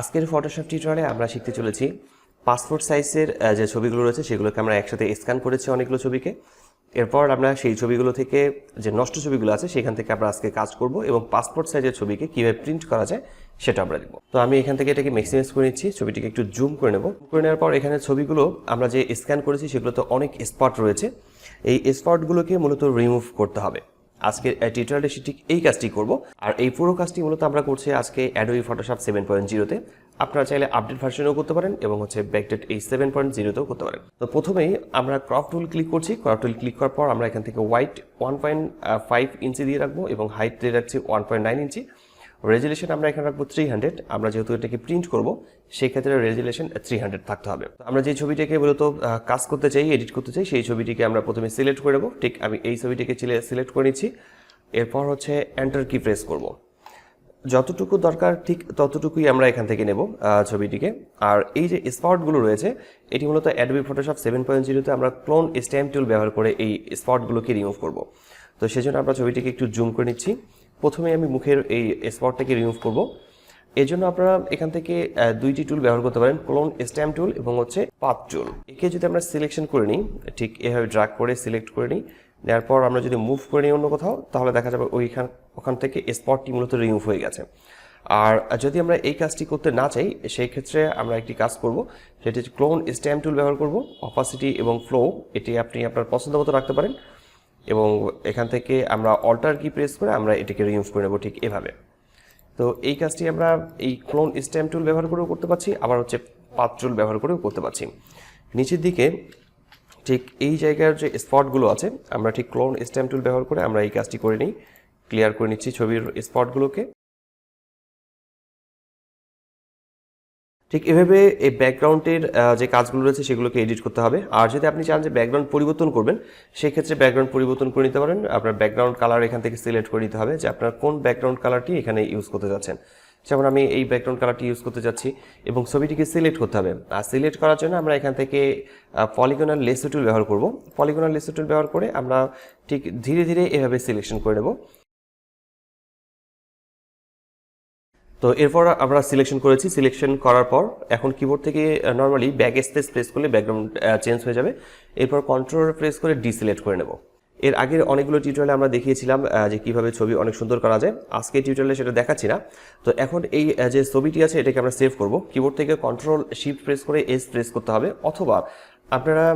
আজকের ফটোশপ টিউটোরিয়ালে আমরা শিখতে চলেছি পাসপোর্ট সাইজের যে ছবিগুলো রয়েছে সেগুলোকে আমরা একসাথে স্ক্যান করেছি অনেকগুলো ছবিকে। এরপর আমরা সেই ছবিগুলো থেকে যে নষ্ট ছবিগুলো আছে সেখান থেকে আমরা আজকে কাজ করব এবং পাসপোর্ট সাইজের ছবিকে কীভাবে প্রিন্ট করা যায় সেটা আমরা দেখব। তো আমি এখান থেকে এটাকে ম্যাক্সিমাইজ করে নিচ্ছি, ছবিটিকে একটু জুম করে নেব। করে নেওয়ার পর এখানে ছবিগুলো আমরা যে স্ক্যান করেছি সেগুলোতে অনেক স্পট রয়েছে। এই স্পটগুলোকে মূলত রিমুভ করতে হবে। আজকে টিউটোরিয়ালে ঠিক এই কাজটি করব। আর এই পুরো কাজটি মূলত আমরা করছি আজকে অ্যাডোবি ফটোশপ সেভেন পয়েন্ট জিরোতে আপনারা চাইলে আপডেট ভার্সনেও করতে পারেন এবং হচ্ছে ব্যাকডেট এই সেভেন পয়েন্ট জিরোতেও করতে পারেন। তো প্রথমেই আমরা ক্রপ টুল ক্লিক করছি। ক্রপ টুল ক্লিক করার পর আমরা এখান থেকে white one point five inch দিয়ে রাখব এবং হাইট দিয়ে রাখছি one point nine inch resolution আমরা এখানে রাখব থ্রি হান্ড্রেড আমরা যেহেতু এটাকে প্রিন্ট করব সেই ক্ষেত্রে রেজুলেশন থ্রি হান্ড্রেড থাকতে হবে। আমরা যে ছবিটাকে মূলত কাজ করতে চাই এডিট করতে চাই, সেই ছবিটিকে আমরা প্রথমে সিলেক্ট করে নেব। ঠিক আমি এই ছবিটিকে সিলেক্ট করে নিচ্ছি। এরপর হচ্ছে এন্টার কি প্রেস করব। যতটুকু দরকার, ঠিক ততটুকুই আমরা এখান থেকে নেব ছবিটিকে। আর এই যে স্পটগুলো রয়েছে, এটি মূলত অ্যাডবি ফটোশপ সেভেন পয়েন্ট জিরোতে আমরা ক্লোন স্ট্যাম্প টুল ব্যবহার করে এই স্পটগুলোকে রিমুভ করব। তো সেজন্য আমরা ছবিটিকে একটু জুম করে নিচ্ছি। প্রথমে আমি মুখের এই স্পটটাকে রিমুভ করব। এর জন্য আপনারা এখান থেকে দুইটি টুল ব্যবহার করতে পারেন ক্লোন স্ট্যাম্প টুল এবং হচ্ছে পাথ টুল একে যদি আমরা সিলেকশন করে নিই, ঠিক এভাবে ড্রাগ করে সিলেক্ট করে নিই নেওয়ার পর আমরা যদি মুভ করে নিই অন্য কোথাও, তাহলে দেখা যাবে ওইখান, ওখান থেকে স্পটটি মূলত রিমুভ হয়ে গেছে। আর যদি আমরা এই কাজটি করতে না চাই, সেই ক্ষেত্রে আমরা একটি কাজ করব, সেটি হচ্ছে ক্লোন স্ট্যাম্প টুল ব্যবহার করব অপাসিটি এবং ফ্লো এটি আপনি আপনার পছন্দ মতো রাখতে পারেন। এবং এখান থেকে আমরা অল্টার কি প্রেস করে আমরা এটিকে রিমুভ করে নেব ঠিক এভাবে। তো এই কাজটি আমরা এই ক্লোন স্ট্যাম্প টুল ব্যবহার করেও করতে পারছি, আবার হচ্ছে পাত টুল ব্যবহার করেও করতে পারছি। নিচের দিকে ঠিক এই জায়গার যে স্পটগুলো আছে, আমরা ঠিক ক্লোন স্ট্যাম্প টুল ব্যবহার করে আমরা এই কাজটি করে নিই। ক্লিয়ার করে নিচ্ছি ছবির স্পটগুলোকে ঠিক এভাবে এই ব্যাকগ্রাউন্ডের যে কাজগুলো রয়েছে সেগুলোকে এডিট করতে হবে। আর যদি আপনি চান যে ব্যাকগ্রাউন্ড পরিবর্তন করবেন, সেক্ষেত্রে ব্যাকগ্রাউন্ড পরিবর্তন করে নিতে পারেন। আপনার ব্যাকগ্রাউন্ড কালার এখান থেকে সিলেক্ট করে নিতে হবে যে আপনার কোন ব্যাকগ্রাউন্ড কালারটি এখানে ইউজ করতে যাচ্ছেন। যেমন আমি এই ব্যাকগ্রাউন্ড কালারটি ইউজ করতে যাচ্ছি এবং ছবিটিকে সিলেক্ট করতে হবে। আর সিলেক্ট করার জন্য আমরা এখান থেকে পলিগোনাল লেসো টুল ব্যবহার করব। পলিগোনাল লেসো টুল ব্যবহার করে আমরা ঠিক ধীরে ধীরে এভাবে সিলেকশন করে নেব। তো এরপর আমরা সিলেকশন করেছি। সিলেকশন করার পর এখন কিবোর্ড থেকে নর্মালি ব্যাক স্পেস প্রেস করলে ব্যাকগ্রাউন্ড চেঞ্জ হয়ে যাবে। এরপর কন্ট্রোল প্রেস করে ডিসিলেক্ট করে নেব। এর আগের অনেকগুলো টিউটোরিয়ালে আমরা দেখিয়েছিলাম যে কীভাবে ছবি অনেক সুন্দর করা যায়। আজকে টিউটোরিয়ালে সেটা দেখাচ্ছি না। তো এখন এই যে ছবিটি আছে এটাকে আমরা সেভ করব। কিবোর্ড থেকে কন্ট্রোল শিফট প্রেস করে এস প্রেস করতে হবে। অথবা আপনারা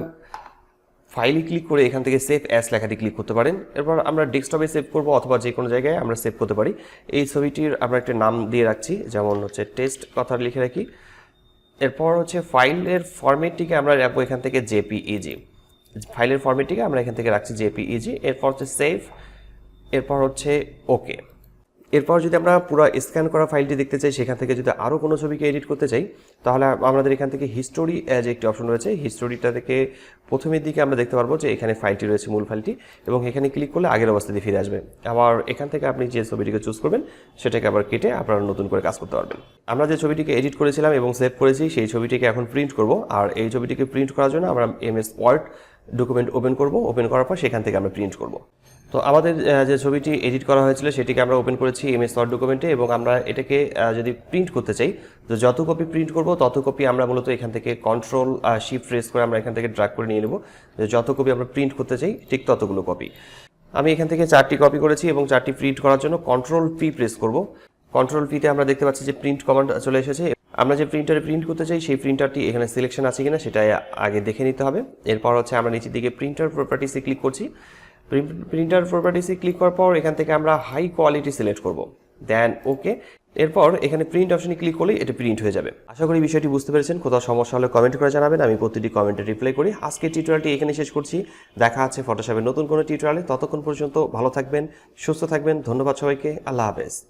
ফাইলে ক্লিক করে এখান থেকে সেভ অ্যাস লেখাটি ক্লিক করতে পারেন। এরপর আমরা ডেস্কটপে সেভ করব অথবা যে কোনো জায়গায় আমরা সেভ করতে পারি। এই ছবিটির আমরা একটা নাম দিয়ে রাখছি, যেমন হচ্ছে টেস্ট কথা লিখে রাখি। এরপর হচ্ছে ফাইলের ফরম্যাটটিকে আমরা রাখব এখান থেকে জেপিইজি ফাইলের ফরম্যাটটিকে আমরা এখান থেকে রাখছি জেপিইজি এরপর হচ্ছে সেভ এরপর হচ্ছে ওকে এরপর যদি আমরা পুরো স্ক্যান করা ফাইলটি দেখতে চাই, সেখান থেকে যদি আরও কোনো ছবিকে এডিট করতে চাই, তাহলে আমাদের এখান থেকে হিস্টোরি যে একটি অপশন রয়েছে। হিস্টোরিটা থেকে প্রথমের দিকে আমরা দেখতে পারব যে এখানে ফাইলটি রয়েছে, মূল ফাইলটি, এবং এখানে ক্লিক করলে আগের অবস্থাতে ফিরে আসবে। আবার এখান থেকে আপনি যে ছবিটিকে চুজ করবেন, সেটাকে আবার কেটে আপনারা নতুন করে কাজ করতে পারবেন। আমরা যে ছবিটিকে এডিট করেছিলাম এবং সেভ করেছি, সেই ছবিটিকে এখন প্রিন্ট করব। আর এই ছবিটিকে প্রিন্ট করার জন্য আমরা এমএস ওয়ার্ড ডকুমেন্ট ওপেন করব। ওপেন করার পর সেখান থেকে আমরা প্রিন্ট করব। তো আমাদের যে ছবিটি এডিট করা হয়েছিল সেটিকে আমরা ওপেন করেছি এমএস ওয়ার্ড ডকুমেন্টে এবং আমরা এটাকে যদি প্রিন্ট করতে চাই, তো যত কপি প্রিন্ট করব, তত কপি আমরা মূলত এখান থেকে কন্ট্রোল শিফট প্রেস করে আমরা এখান থেকে ড্রাগ করে নিয়ে নেব। যত কপি আমরা প্রিন্ট করতে চাই, ঠিক ততগুলো কপি আমি এখান থেকে চারটি কপি করেছি এবং চারটি প্রিন্ট করার জন্য কন্ট্রোল পি প্রেস করব। কন্ট্রোল পিতে আমরা দেখতে পাচ্ছি যে প্রিন্ট কমান্ড চলে এসেছে। আমরা যে প্রিন্টারে প্রিন্ট করতে চাই, সেই প্রিন্টারটি এখানে সিলেকশন আছে কিনা সেটা আগে দেখে নিতে হবে। এরপর হচ্ছে আমরা নিচের দিকে প্রিন্টার প্রপার্টিসে ক্লিক করছি। প্রিন্টার প্রপার্টিসে ক্লিক করার পর এখান থেকে আমরা হাই কোয়ালিটি সিলেক্ট করব। দেন ওকে এরপর এখানে প্রিন্ট অপশনে ক্লিক করলেই এটা প্রিন্ট হয়ে যাবে। আশা করি বিষয়টি বুঝতে পেরেছেন। কোথাও সমস্যা হলে কমেন্ট করে জানাবেন। আমি প্রতিটি কমেন্টে রিপ্লাই করি। আজকে টিউটোরিয়ালটি এখানে শেষ করছি। দেখা আছে ফটোশপের নতুন কোনো টিউটোরিয়ালে ততক্ষণ পর্যন্ত ভালো থাকবেন, সুস্থ থাকবেন। ধন্যবাদ সবাইকে। আল্লাহ হাফেজ।